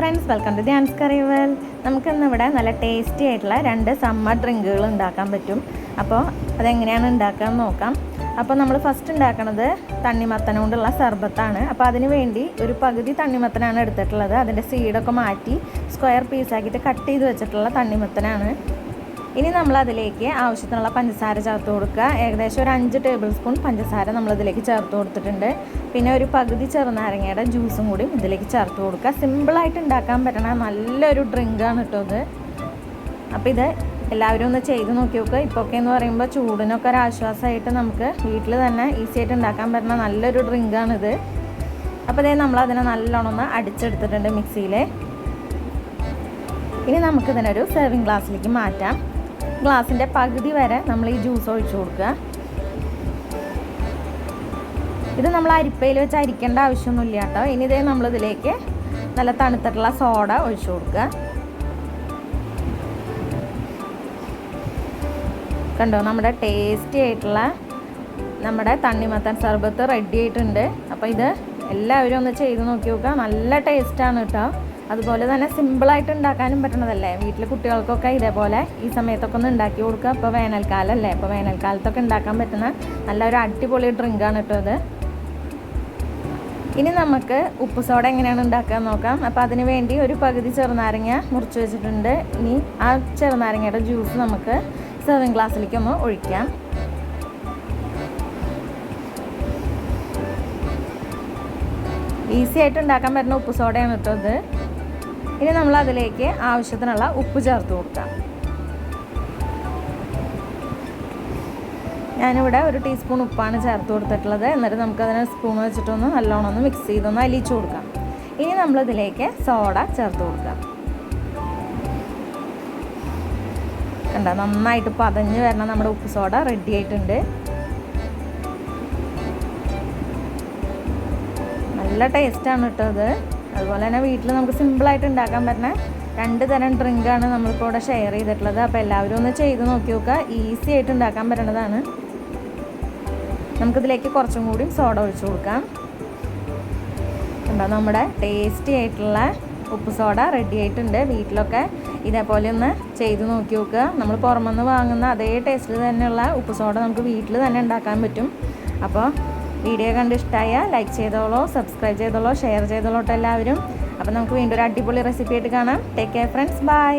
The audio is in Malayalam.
വെൽക്കം ടു ധ്യാൻസ് കറിവൽ നമുക്കിന്ന് ഇവിടെ നല്ല ടേസ്റ്റി ആയിട്ടുള്ള രണ്ട് സമ്മർ ഡ്രിങ്കുകൾ ഉണ്ടാക്കാൻ പറ്റും. അപ്പോൾ അതെങ്ങനെയാണ് ഉണ്ടാക്കാൻ നോക്കാം. അപ്പോൾ നമ്മൾ ഫസ്റ്റ് ഉണ്ടാക്കുന്നത് തണ്ണിമത്തന കൊണ്ടുള്ള സർബത്താണ്. അപ്പോൾ അതിന് വേണ്ടി ഒരു പകുതി തണ്ണിമത്തനാണ് എടുത്തിട്ടുള്ളത്. അതിന്റെ സീഡൊക്കെ മാറ്റി സ്ക്വയർ പീസാക്കിയിട്ട് കട്ട് ചെയ്ത് വെച്ചിട്ടുള്ള തണ്ണിമത്തനാണ്. ഇനി നമ്മൾ അതിലേക്ക് ആവശ്യത്തിനുള്ള പഞ്ചസാര ചേർത്ത് കൊടുക്കുക. ഏകദേശം ഒരു അഞ്ച് ടേബിൾ സ്പൂൺ പഞ്ചസാര നമ്മൾ ഇതിലേക്ക് ചേർത്ത് കൊടുത്തിട്ടുണ്ട്. പിന്നെ ഒരു പകുതി ചെറുനാരങ്ങയുടെ ജ്യൂസും കൂടി ഇതിലേക്ക് ചേർത്ത് കൊടുക്കുക. സിമ്പിളായിട്ട് ഉണ്ടാക്കാൻ പറ്റണ നല്ലൊരു ഡ്രിങ്കാണ് കേട്ടോ ഇത്. അപ്പോൾ ഇത് എല്ലാവരും ഒന്ന് ചെയ്ത് നോക്കി നോക്കുക ഇപ്പോഴൊക്കെ എന്ന് പറയുമ്പോൾ ചൂടിനൊക്കെ ഒരു ആശ്വാസമായിട്ട് നമുക്ക് വീട്ടിൽ തന്നെ ഈസി ആയിട്ട് ഉണ്ടാക്കാൻ പറ്റുന്ന നല്ലൊരു ഡ്രിങ്കാണിത് അപ്പോൾ ഇതേ. നമ്മൾ അതിനെ നല്ലോണം ഒന്ന് അടിച്ചെടുത്തിട്ടുണ്ട് മിക്സിയിൽ ഇനി നമുക്കിതിനൊരു സെർവിങ് ഗ്ലാസ്സിലേക്ക് മാറ്റാം. ഗ്ലാസിന്റെ പകുതി വരെ നമ്മൾ ഈ ജ്യൂസ് ഒഴിച്ചു കൊടുക്കുക. ഇത് നമ്മൾ അരിപ്പയിൽ വെച്ച് അരിക്കേണ്ട ആവശ്യമൊന്നുമില്ല കേട്ടോ. ഇനി ഇതേ നമ്മളിതിലേക്ക് നല്ല തണുത്തിട്ടുള്ള സോഡ ഒഴിച്ചു കൊടുക്കുക. കണ്ടോ നമ്മുടെ ടേസ്റ്റി ആയിട്ടുള്ള നമ്മുടെ തണ്ണിമത്തൻ സർബത്ത് റെഡി ആയിട്ടുണ്ട്. അപ്പോൾ ഇത് എല്ലാവരും ഒന്ന് ചെയ്ത് നോക്കി നോക്കുക. നല്ല ടേസ്റ്റാണ് കേട്ടോ. അതുപോലെ തന്നെ സിമ്പിളായിട്ട് ഉണ്ടാക്കാനും പറ്റണതല്ലേ? വീട്ടിൽ കുട്ടികൾക്കൊക്കെ ഇതേപോലെ ഈ സമയത്തൊക്കെ ഒന്ന് ഉണ്ടാക്കി കൊടുക്കുക. ഇപ്പോൾ വേനൽക്കാലമല്ലേ ഇപ്പോൾ വേനൽക്കാലത്തൊക്കെ ഉണ്ടാക്കാൻ പറ്റുന്ന നല്ലൊരു അടിപൊളി ഡ്രിങ്കാണ് കേട്ടോ ഇത് ഇനി നമുക്ക് ഉപ്പ് സോഡ എങ്ങനെയാണ് ഉണ്ടാക്കാൻ നോക്കാം. അപ്പോൾ അതിന് വേണ്ടി ഒരു പകുതി ചെറുനാരങ്ങ മുറിച്ച് വെച്ചിട്ടുണ്ട്. ഇനി ആ ചെറുനാരങ്ങയുടെ ജ്യൂസ് നമുക്ക് സെർവിങ് ഗ്ലാസ്സിലേക്ക് ഒന്ന് ഒഴിക്കാം. ഈസി ആയിട്ട് ഉണ്ടാക്കാൻ പറ്റുന്ന ഉപ്പ് സോഡയാണ് കേട്ടോ ഇത് ഇനി നമ്മൾ അതിലേക്ക് ആവശ്യത്തിനുള്ള ഉപ്പ് ചേർത്ത് കൊടുക്കാം ഞാനിവിടെ ഒരു ടീസ്പൂൺ ഉപ്പാണ് ചേർത്ത് കൊടുത്തിട്ടുള്ളത്. എന്നിട്ട് നമുക്കതിനെ സ്പൂൺ വെച്ചിട്ടൊന്ന് നല്ലോണം ഒന്ന് മിക്സ് ചെയ്തൊന്ന് അലിയിച്ചു കൊടുക്കാം. ഇനി നമ്മളിതിലേക്ക് സോഡ ചേർത്ത് കൊടുക്കാം കണ്ട? നന്നായിട്ട് പതഞ്ഞ് വരണം. നമ്മുടെ ഉപ്പ് സോഡ റെഡി ആയിട്ടുണ്ട്. നല്ല ടേസ്റ്റാണ് കേട്ടോ ഇത് അതുപോലെ തന്നെ വീട്ടിൽ നമുക്ക് സിമ്പിളായിട്ട് ഉണ്ടാക്കാൻ പറ്റുന്ന രണ്ട് തരം ഡ്രിങ്കാണ് നമ്മളിപ്പോൾ ഇവിടെ ഷെയർ ചെയ്തിട്ടുള്ളത്. അപ്പോൾ എല്ലാവരും ഒന്ന് ചെയ്ത് നോക്കി നോക്കുക. ഈസി ആയിട്ട് ഉണ്ടാക്കാൻ പറ്റുന്നതാണ്. നമുക്കിതിലേക്ക് കുറച്ചും കൂടി സോഡ ഒഴിച്ചു കൊടുക്കാം. ഉണ്ടോ നമ്മുടെ ടേസ്റ്റി ആയിട്ടുള്ള ഉപ്പ് സോഡ റെഡി ആയിട്ടുണ്ട്. വീട്ടിലൊക്കെ ഇതേപോലെ ഒന്ന് ചെയ്ത് നോക്കി നോക്കുക. നമ്മൾ പുറമെന്ന് വാങ്ങുന്ന അതേ ടേസ്റ്റിൽ തന്നെയുള്ള ഉപ്പ് സോഡ നമുക്ക് വീട്ടിൽ തന്നെ ഉണ്ടാക്കാൻ പറ്റും. അപ്പോൾ വീഡിയോ കണ്ട് ഇഷ്ടമായ ലൈക്ക് ചെയ്തോളോ സബ്സ്ക്രൈബ് ചെയ്തോളോ ഷെയർ ചെയ്തോളൂ എല്ലാവരും. അപ്പോൾ നമുക്ക് വീണ്ടും ഒരു അടിപൊളി റെസിപ്പി ആയിട്ട് കാണാം. Take care friends bye